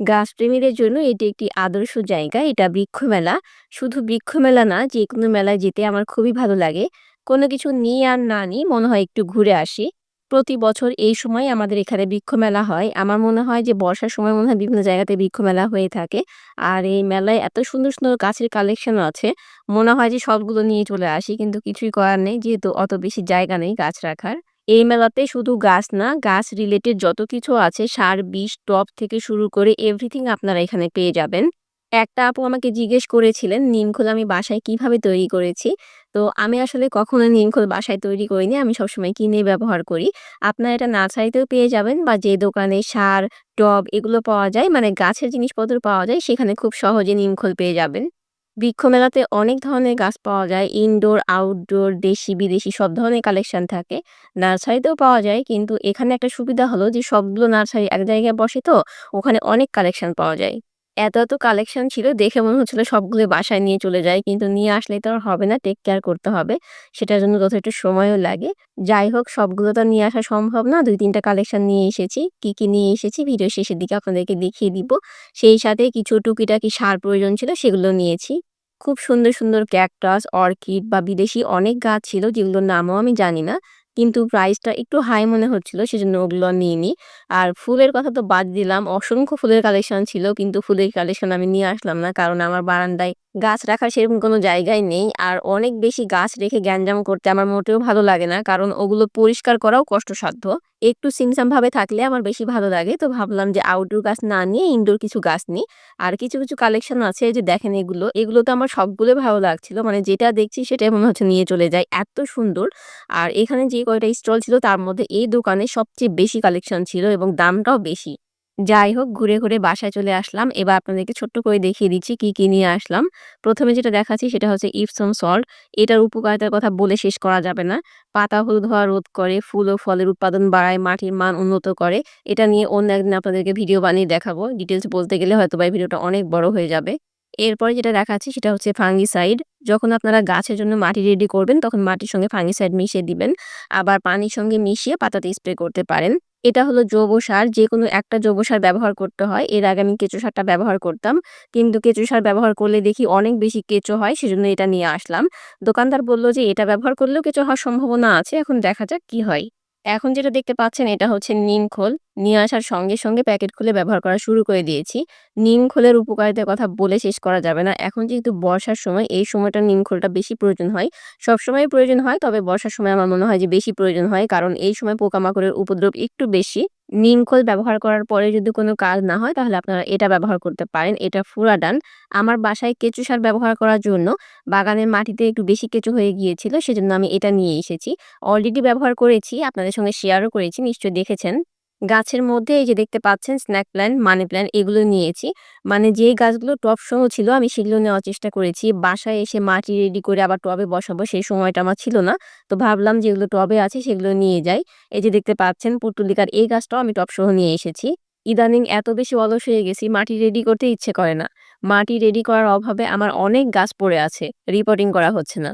গাছপ্রেমীদের জন্য এটি একটি আদর্শ জায়গা। এটা বৃক্ষ মেলা। শুধু বৃক্ষ মেলা না, যেকোনো মেলায় যেতে আমার খুবই ভালো লাগে। কোনো কিছু নিই আর না নিই, মনে হয় একটু ঘুরে আসি। প্রতি বছর এই সময় আমাদের এখানে বৃক্ষ মেলা হয়। আমার মনে হয় যে বর্ষার সময় মনে হয় বিভিন্ন জায়গাতে বৃক্ষ মেলা হয়ে থাকে। আর এই মেলায় এত সুন্দর, সুন্দর গাছের কালেকশন আছে। মনে হয় যে সবগুলো নিয়ে চলে আসি। কিন্তু কিছুই করার নেই যেহেতু অত বেশি জায়গা নেই গাছ রাখার। এই মেলাতে শুধু গাছ না, গাছ রিলেটেড যত কিছু আছে সার, বিষ, টব থেকে শুরু করে এভরিথিং আপনারা এখানে পেয়ে যাবেন। একটা আপু আমাকে জিজ্ঞেস করেছিলেন নিমখোল আমি বাসায় কীভাবে তৈরি করেছি। তো আমি আসলে কখনো নিমখোল বাসায় তৈরি করিনি। আমি সবসময় কিনে ব্যবহার করি। আপনারা এটা নার্সারিতেও পেয়ে যাবেন বা যে দোকানে সার, টব এগুলো পাওয়া যায় মানে গাছের জিনিসপত্র পাওয়া যায় সেখানে খুব সহজে নিমখোল পেয়ে যাবেন। বৃক্ষ মেলাতে অনেক ধরনের গাছ পাওয়া যায়। ইনডোর, আউটডোর, দেশি, বিদেশি সব ধরনের কালেকশন থাকে। নার্সারিতেও পাওয়া যায় কিন্তু এখানে একটা সুবিধা হলো যে সবগুলো নার্সারি এক জায়গায় বসে তো ওখানে অনেক কালেকশন পাওয়া যায়। এত, এত কালেকশন ছিল দেখে মনে হচ্ছিল সবগুলো বাসায় নিয়ে চলে যায় কিন্তু নিয়ে আসলে তো আর হবে না, টেক কেয়ার করতে হবে। সেটার জন্য যথেষ্ট সময়ও লাগে। যাই হোক সবগুলো তো নিয়ে আসা সম্ভব না। ২-৩ টা কালেকশন নিয়ে এসেছি। কি, কি নিয়ে এসেছি ভিডিও শেষের দিকে আপনাদেরকে দেখিয়ে দিব। সেই সাথে কিছু টুকিটাকি সার প্রয়োজন ছিল সেগুলো নিয়েছি। খুব সুন্দর, সুন্দর ক্যাকটাস, অর্কিড বা বিদেশি অনেক গাছ ছিল যেগুলোর নামও আমি জানি না। কিন্তু প্রাইসটা একটু হাই মনে হচ্ছিল, সেজন্য ওগুলো নিইনি। আর ফুলের কথা তো বাদ দিলাম। অসংখ্য ফুলের কালেকশন ছিল, কিন্তু ফুলের কালেকশন আমি নিয়ে আসলাম না। কারণ আমার বারান্দায় গাছ রাখার সেরকম কোনো জায়গাই নেই। আর অনেক বেশি গাছ রেখে গ্যাঞ্জাম করতে আমার মোটেও ভালো লাগে না। কারণ ওগুলো পরিষ্কার করাও কষ্টসাধ্য। একটু ভাবে থাকলে আমার বেশি ভালো লাগে। তো ভাবলাম যে আউটডোর গাছ না নিয়ে ইনডোর কিছু গাছ নিই। আর কিছু, কিছু কালেকশন আছে যে দেখেন এগুলো। এগুলো তো আমার সবগুলো ভালো লাগছিল। মানে যেটা দেখছি সেটাই মনে হচ্ছে নিয়ে চলে যায় এত সুন্দর। আর এখানে যে কয়টা স্টল ছিল তার মধ্যে এই দোকানে সবচেয়ে বেশি কালেকশন ছিল এবং দামটাও বেশি। যাই হোক ঘুরে, ঘুরে বাসায় চলে আসলাম। এবার আপনাদেরকে ছোট্ট করে দেখিয়ে দিচ্ছি কি, কি নিয়ে আসলাম। প্রথমে যেটা দেখাচ্ছি সেটা হচ্ছে ইপসম সল্ট। এটার উপকারিতার কথা বলে শেষ করা যাবে না। পাতা হলুদ হওয়া রোধ করে, ফুল ও ফলের উৎপাদন বাড়ায়, মাটির মান উন্নত করে। এটা নিয়ে অন্য একদিন আপনাদেরকে ভিডিও বানিয়ে দেখাবো। ডিটেলস বলতে গেলে হয়তোবা এই ভিডিওটা অনেক বড় হয়ে যাবে। এরপরে যেটা দেখাচ্ছি সেটা হচ্ছে ফাঙ্গিসাইড। যখন আপনারা গাছের জন্য মাটি রেডি করবেন তখন মাটির সঙ্গে ফাঙ্গিসাইড মিশিয়ে দিবেন। আবার পানির সঙ্গে মিশিয়ে পাতাতে স্প্রে করতে পারেন। এটা হলো জৈব সার। যে কোনো একটা জৈব সার ব্যবহার করতে হয়। এর আগে আমি কেঁচো সারটা ব্যবহার করতাম। কিন্তু কেঁচো সার ব্যবহার করলে দেখি অনেক বেশি কেঁচো হয়, সেজন্য এটা নিয়ে আসলাম। দোকানদার বলল যে, এটা ব্যবহার করলেও কেঁচো হওয়ার সম্ভাবনা আছে। এখন দেখা যাক কি হয়। এখন যেটা দেখতে পাচ্ছেন, এটা হচ্ছে নিমখোল। নিয়ে আসার সঙ্গে, সঙ্গে প্যাকেট খুলে ব্যবহার করা শুরু করে দিয়েছি। নিমখোলের উপকারিতার কথা বলে শেষ করা যাবে না। এখন যেহেতু বর্ষার সময় এই সময়টা নিম খোলটা বেশি প্রয়োজন হয়। সবসময়ই প্রয়োজন হয় তবে বর্ষার সময় আমার মনে হয় যে বেশি প্রয়োজন হয়। কারণ এই সময় পোকামাকড়ের উপদ্রব একটু বেশি। নিম খোল ব্যবহার করার পরে যদি কোনো কাজ না হয় তাহলে আপনারা এটা ব্যবহার করতে পারেন। এটা ফুরাডান। আমার বাসায় কেঁচো সার ব্যবহার করার জন্য বাগানের মাটিতে একটু বেশি কেঁচো হয়ে গিয়েছিল সেজন্য আমি এটা নিয়ে এসেছি। অলরেডি ব্যবহার করেছি। আপনাদের সঙ্গে শেয়ারও করেছি। নিশ্চয়ই দেখেছেন। গাছের মধ্যে এই যে দেখতে পাচ্ছেন স্ন্যাক প্ল্যান্ট, মানি প্ল্যান্ট এগুলো নিয়েছি। মানে যেই গাছগুলো টব সহ ছিল আমি সেগুলো নেওয়ার চেষ্টা করেছি। বাসায় এসে মাটি রেডি করে আবার টবে বসাবো সেই সময়টা আমার ছিল না। তো ভাবলাম যেগুলো টবে আছে সেগুলো নিয়ে যাই। এই যে দেখতে পাচ্ছেন পর্তুলিকার এই গাছটাও আমি টব সহ নিয়ে এসেছি। ইদানিং এত বেশি অলস হয়ে গেছি মাটি রেডি করতে ইচ্ছে করে না। মাটি রেডি করার অভাবে আমার অনেক গাছ পড়ে আছে। রিপোর্টিং করা হচ্ছে না।